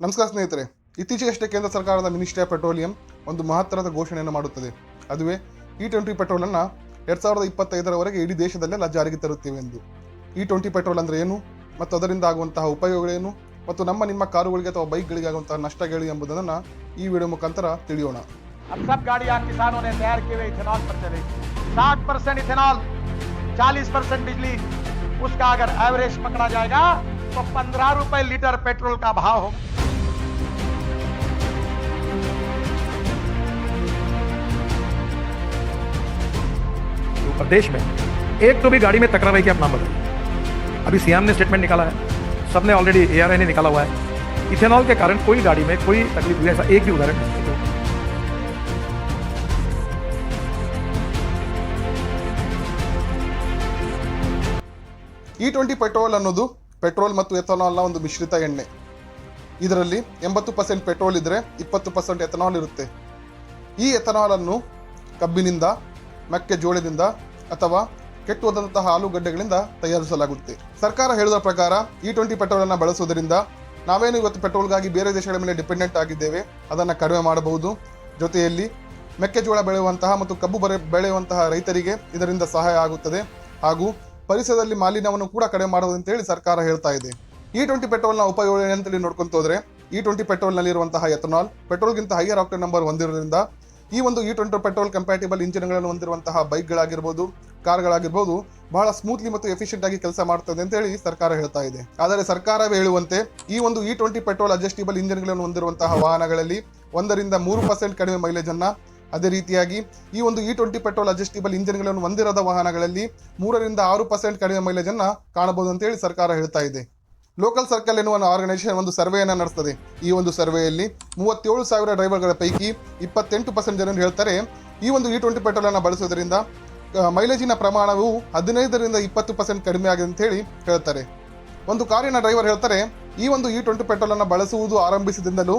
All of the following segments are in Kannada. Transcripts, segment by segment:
ನಮಸ್ಕಾರ ಸ್ನೇಹಿತರೆ ಇತ್ತೀಚೆಗಷ್ಟೇ ಕೇಂದ್ರ ಸರ್ಕಾರದ ಮಿನಿಸ್ಟ್ರಿ ಆಫ್ ಪೆಟ್ರೋಲಿಯಂ ಒಂದು ಮಹತ್ತರದ ಘೋಷಣೆಯನ್ನು ಮಾಡುತ್ತದೆ ಅದುವೇ ಇ ಟ್ವೆಂಟಿ ಪೆಟ್ರೋಲ್ ಅನ್ನ ಎರಡ್ ಸಾವಿರದ ಇಪ್ಪತ್ತೈದರವರೆಗೆ ಇಡೀ ದೇಶದಲ್ಲೆಲ್ಲ ಜಾರಿಗೆ ತರುತ್ತೇವೆ ಎಂದು ಇ ಟ್ವೆಂಟಿ ಪೆಟ್ರೋಲ್ ಅಂದ್ರೆ ಏನು ಮತ್ತು ಅದರಿಂದ ಆಗುವಂತಹ ಉಪಯೋಗಗಳೇನು ಮತ್ತು ನಮ್ಮ ನಿಮ್ಮ ಕಾರುಗಳಿಗೆ ಅಥವಾ ಬೈಕ್ಗಳಿಗೆ ಆಗುವಂತಹ ನಷ್ಟಗಳು ಎಂಬುದನ್ನು ಈ ವಿಡಿಯೋ ಮುಖಾಂತರ ತಿಳಿಯೋಣ अब सब गाड़ियां किसानों ने तैयार किए हुए इथेनॉल पर चलेगी साठ परसेंट इथेनॉल चालीस परसेंट बिजली उसका अगर एवरेज पकड़ा जाएगा तो पंद्रह रुपए लीटर पेट्रोल का भाव होगा प्रदेश में एक तो भी गाड़ी में तकरार की आप नाम बताइए अभी सीएम ने स्टेटमेंट निकाला है सबने ऑलरेडी एआरआई ने निकाला हुआ है इथेनॉल के कारण कोई गाड़ी में कोई तकलीफ हुई ऐसा एक भी उदाहरण नहीं है। ಇ ಟ್ವೆಂಟಿ ಪೆಟ್ರೋಲ್ ಅನ್ನೋದು ಪೆಟ್ರೋಲ್ ಮತ್ತು ಎಥನಾಲ್ನ ಒಂದು ಮಿಶ್ರಿತ ಎಣ್ಣೆ ಇದರಲ್ಲಿ ಎಂಬತ್ತು ಪರ್ಸೆಂಟ್ ಪೆಟ್ರೋಲ್ ಇದ್ರೆ ಇಪ್ಪತ್ತು ಪರ್ಸೆಂಟ್ ಎಥನಾಲ್ ಇರುತ್ತೆ ಈ ಎಥನಾಲ್ ಅನ್ನು ಕಬ್ಬಿನಿಂದ ಮೆಕ್ಕೆಜೋಳದಿಂದ ಅಥವಾ ಕೆಟ್ಟು ಹೋದಂತಹ ಆಲೂಗಡ್ಡೆಗಳಿಂದ ತಯಾರಿಸಲಾಗುತ್ತೆ. ಸರ್ಕಾರ ಹೇಳಿದ ಪ್ರಕಾರ ಇ ಟ್ವೆಂಟಿ ಪೆಟ್ರೋಲ್ ಅನ್ನು ಬಳಸುವುದರಿಂದ ನಾವೇನು ಇವತ್ತು ಪೆಟ್ರೋಲ್ಗಾಗಿ ಬೇರೆ ದೇಶಗಳ ಮೇಲೆ ಡಿಪೆಂಡೆಂಟ್ ಆಗಿದ್ದೇವೆ, ಅದನ್ನು ಕಡಿಮೆ ಮಾಡಬಹುದು. ಜೊತೆಯಲ್ಲಿ ಮೆಕ್ಕೆಜೋಳ ಬೆಳೆಯುವಂತಹ ಮತ್ತು ಕಬ್ಬು ಬರೆ, ಬೆಳೆಯುವಂತಹ ರೈತರಿಗೆ ಇದರಿಂದ ಸಹಾಯ ಆಗುತ್ತದೆ. ಹಾಗೂ ಪರಿಸರದಲ್ಲಿ ಮಾಲಿನ್ಯವನ್ನು ಕೂಡ ಕಡಿಮೆ ಮಾಡುವುದು ಅಂತೇಳಿ ಸರ್ಕಾರ ಹೇಳ್ತಾ ಇದೆ. ಇ ಟ್ವೆಂಟಿ ಪೆಟ್ರೋಲ್ನ ಉಪಯೋಗ ಏನಂತೇಳಿ ನೋಡ್ಕೊಂತ ಹೋದ್ರೆ ಇ ಟ್ವೆಂಟಿ ಪೆಟ್ರೋಲ್ನಲ್ಲಿರುವಂತಹ ಎಥನಾಲ್, ಪೆಟ್ರೋಲ್ಗಿಂತ ಹೈಯರ್ ಆಕ್ಟೇನ್ ನಂಬರ್ ಹೊಂದಿರೋದ್ರಿಂದ ಈ ಒಂದು ಇ ಟ್ವೆಂಟಿ ಪೆಟ್ರೋಲ್ ಕಂಪ್ಯಾಟಿಬಲ್ ಇಂಜಿನ್ಗಳನ್ನು ಹೊಂದಿರುವಂತಹ ಬೈಕ್ಗಳಾಗಿರ್ಬೋದು, ಕಾರ್ಗಳಾಗಿರ್ಬೋದು, ಬಹಳ ಸ್ಮೂತ್ಲಿ ಮತ್ತು ಎಫಿಷಿಯಂಟ್ ಆಗಿ ಕೆಲಸ ಮಾಡ್ತದೆ ಅಂತ ಹೇಳಿ ಸರ್ಕಾರ ಹೇಳ್ತಾ ಇದೆ. ಆದರೆ ಸರ್ಕಾರವೇ ಹೇಳುವಂತೆ ಈ ಒಂದು ಇ ಟ್ವೆಂಟಿ ಪೆಟ್ರೋಲ್ ಅಡ್ಜಸ್ಟಿಬಲ್ ಇಂಜಿನ್ಗಳನ್ನು ಹೊಂದಿರುವಂತಹ ವಾಹನಗಳಲ್ಲಿ ಒಂದರಿಂದ ಮೂರು ಪರ್ಸೆಂಟ್ ಕಡಿಮೆ ಮೈಲೇಜ್ ಅನ್ನ ಅದೇ ರೀತಿಯಾಗಿ ಈ ಒಂದು ಇ ಟ್ವೆಂಟಿ ಪೆಟ್ರೋಲ್ ಅಡ್ಜಸ್ಟಿಬಲ್ ಇಂಜಿನ್ಗಳನ್ನು ಹೊಂದಿರದ ವಾಹನಗಳಲ್ಲಿ ಮೂರರಿಂದ ಆರು ಪರ್ಸೆಂಟ್ ಕಡಿಮೆ ಮೈಲೇಜ್ ಅನ್ನ ಕಾಣಬಹುದು ಅಂತ ಹೇಳಿ ಸರ್ಕಾರ ಹೇಳ್ತಾ ಇದೆ. ಲೋಕಲ್ ಸರ್ಕಲ್ ಎನ್ನುವ ಆರ್ಗನೈಸೇಷನ್ ಒಂದು ಸರ್ವೆಯನ್ನು ನಡೆಸ್ತದೆ. ಈ ಒಂದು ಸರ್ವೆಯಲ್ಲಿ ಮೂವತ್ತೇಳು ಸಾವಿರ ಡ್ರೈವರ್ಗಳ ಪೈಕಿ ಇಪ್ಪತ್ತೆಂಟು ಪರ್ಸೆಂಟ್ ಜನರು ಹೇಳ್ತಾರೆ, ಈ ಒಂದು ಇ ಟ್ವೆಂಟಿ ಪೆಟ್ರೋಲ್ ಅನ್ನು ಬಳಸೋದ್ರಿಂದ ಮೈಲೇಜಿನ ಪ್ರಮಾಣವು ಹದಿನೈದರಿಂದ ಇಪ್ಪತ್ತು ಪರ್ಸೆಂಟ್ ಕಡಿಮೆ ಆಗಿದೆ ಅಂತ ಹೇಳಿ ಹೇಳ್ತಾರೆ. ಒಂದು ಕಾರಿನ ಡ್ರೈವರ್ ಹೇಳ್ತಾರೆ, ಈ ಒಂದು ಇ ಟ್ವೆಂಟಿ ಪೆಟ್ರೋಲ್ ಅನ್ನು ಬಳಸುವುದು ಆರಂಭಿಸಿದಿಂದಲೂ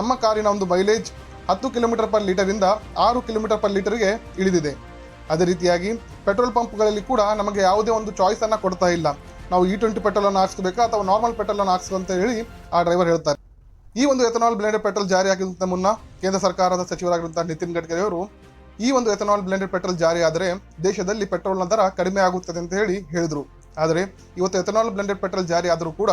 ನಮ್ಮ ಕಾರಿನ ಒಂದು ಮೈಲೇಜ್ ಹತ್ತು ಕಿಲೋಮೀಟರ್ ಪರ್ ಲೀಟರಿಂದ ಆರು ಕಿಲೋಮೀಟರ್ ಪರ್ ಲೀಟರ್ಗೆ ಇಳಿದಿದೆ. ಅದೇ ರೀತಿಯಾಗಿ ಪೆಟ್ರೋಲ್ ಪಂಪ್ಗಳಲ್ಲಿ ಕೂಡ ನಮಗೆ ಯಾವುದೇ ಒಂದು ಚಾಯ್ಸ್ ಅನ್ನ ಕೊಡ್ತಾ ಇಲ್ಲ. ನಾವು ಇ ಟ್ವೆಂಟಿ ಪೆಟ್ರೋಲ್ ಅನ್ನು ಹಾಕ್ಸ್ಬೇಕಾ ಅಥವಾ ನಾರ್ಮಲ್ ಪೆಟ್ರೋಲ್ ಅನ್ನು ಹಾಕ್ಸು ಅಂತ ಹೇಳಿ ಆ ಡ್ರೈವರ್ ಹೇಳ್ತಾರೆ. ಈ ಒಂದು ಎಥನಾಲ್ ಬ್ಲೆಂಡೆಡ್ ಪೆಟ್ರೋಲ್ ಜಾರಿ ಆಗಿದ್ದ ಮುನ್ನ ಕೇಂದ್ರ ಸರ್ಕಾರದ ಸಚಿವರಾಗಿರುವಂತಹ ನಿತಿನ್ ಗಡ್ಕರಿ ಅವರು ಈ ಒಂದು ಎಥನಾಲ್ ಬ್ಲೆಂಡೆಡ್ ಪೆಟ್ರೋಲ್ ಜಾರಿ ಆದರೆ ದೇಶದಲ್ಲಿ ಪೆಟ್ರೋಲ್ನ ದರ ಕಡಿಮೆ ಆಗುತ್ತದೆ ಅಂತ ಹೇಳಿ ಹೇಳಿದ್ರು. ಆದರೆ ಇವತ್ತು ಎಥನಾಲ್ ಬ್ಲೆಂಡೆಡ್ ಪೆಟ್ರೋಲ್ ಜಾರಿ ಆದರೂ ಕೂಡ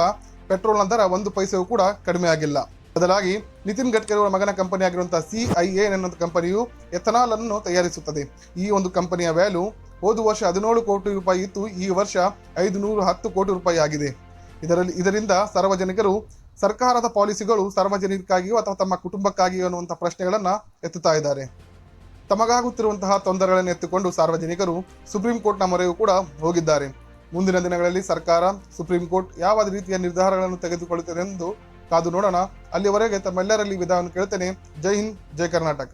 ಪೆಟ್ರೋಲ್ನ ದರ ಒಂದು ಪೈಸೆಯೂ ಕೂಡ ಕಡಿಮೆ ಆಗಿಲ್ಲ. ಬದಲಾಗಿ ನಿತಿನ್ ಗಡ್ಕರಿ ಅವರ ಮಗನ ಕಂಪನಿ ಆಗಿರುವಂತಹ ಸಿಐಎ ಎನ್ನುವಂಥ ಕಂಪನಿಯು ಎಥನಾಲ್ ಅನ್ನು ತಯಾರಿಸುತ್ತದೆ. ಈ ಒಂದು ಕಂಪನಿಯ ವ್ಯಾಲ್ಯೂ ಹೋದ ವರ್ಷ ಹದಿನೇಳು ಕೋಟಿ ರೂಪಾಯಿ ಇತ್ತು, ಈ ವರ್ಷ ಐದು ನೂರು ಹತ್ತು ಕೋಟಿ ರೂಪಾಯಿ ಆಗಿದೆ. ಇದರಲ್ಲಿ, ಇದರಿಂದ ಸಾರ್ವಜನಿಕರು ಸರ್ಕಾರದ ಪಾಲಿಸಿಗಳು ಸಾರ್ವಜನಿಕರಿಗಾಗಿಯೋ ಅಥವಾ ತಮ್ಮ ಕುಟುಂಬಕ್ಕಾಗಿಯೋ ಅನ್ನುವಂಥ ಪ್ರಶ್ನೆಗಳನ್ನು ಎತ್ತುತ್ತಾ ಇದ್ದಾರೆ. ತಮಗಾಗುತ್ತಿರುವಂತಹ ತೊಂದರೆಗಳನ್ನು ಎತ್ತುಕೊಂಡು ಸಾರ್ವಜನಿಕರು ಸುಪ್ರೀಂ ಕೋರ್ಟ್ನ ಮೊರೆಗೂ ಕೂಡ ಹೋಗಿದ್ದಾರೆ. ಮುಂದಿನ ದಿನಗಳಲ್ಲಿ ಸರ್ಕಾರ ಸುಪ್ರೀಂ ಕೋರ್ಟ್ ಯಾವ ರೀತಿಯ ನಿರ್ಧಾರಗಳನ್ನು ತೆಗೆದುಕೊಳ್ಳುತ್ತದೆ ಎಂದು ಕಾದು ನೋಡೋಣ. ಅಲ್ಲಿವರೆಗೆ ತಮ್ಮೆಲ್ಲರಲ್ಲಿ ವಿಧಾನ ಕೇಳ್ತೇನೆ. ಜೈ ಹಿಂದ್, ಜೈ ಕರ್ನಾಟಕ.